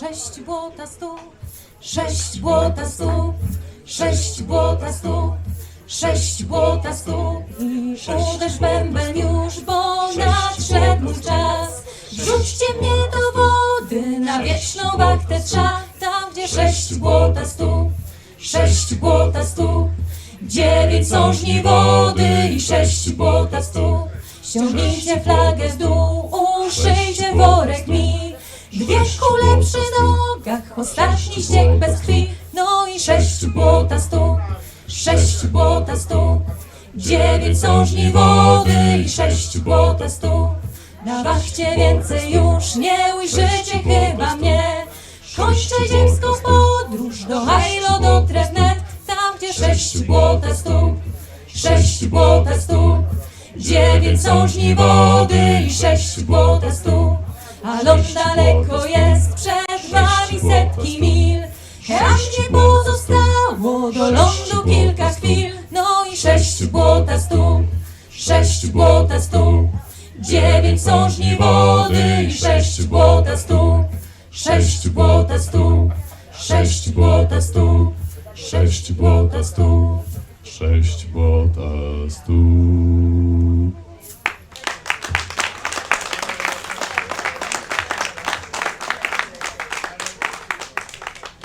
sześć błota stóp, sześć błota stóp, sześć błota stóp, sześć błota stóp i uderz bęben już, bo nadszedł mój czas. Rzućcie mnie do wody na wieczną wachtę trza, tam gdzie sześć błota stóp, sześć błota stóp, dziewięć sążni wody i sześć błota stóp. Ściągnijcie flagę z dół, uszyjcie worek mi, dwie kule przy nogach, ostatni ściek bez krwi, no i sześć błota stóp, sześć błota stóp, dziewięć sążni wody i sześć błota stóp. Na wachcie więcej już nie ujrzycie chyba mnie. Kończę ziemską podróż do Hajlo, do Trewnet, tam gdzie sześć błota stóp, sześć błota stóp, dziewięć sążni wody i sześć błota stóp. A ląd daleko setki mil, tam gdzie pozostało do lądu kilka chwil, no i sześć błota stóp, sześć błota stóp. Dziewięć sążni wody i sześć błota stóp, sześć błota stóp, sześć błota stóp, sześć błota stóp. Sześć błota stóp.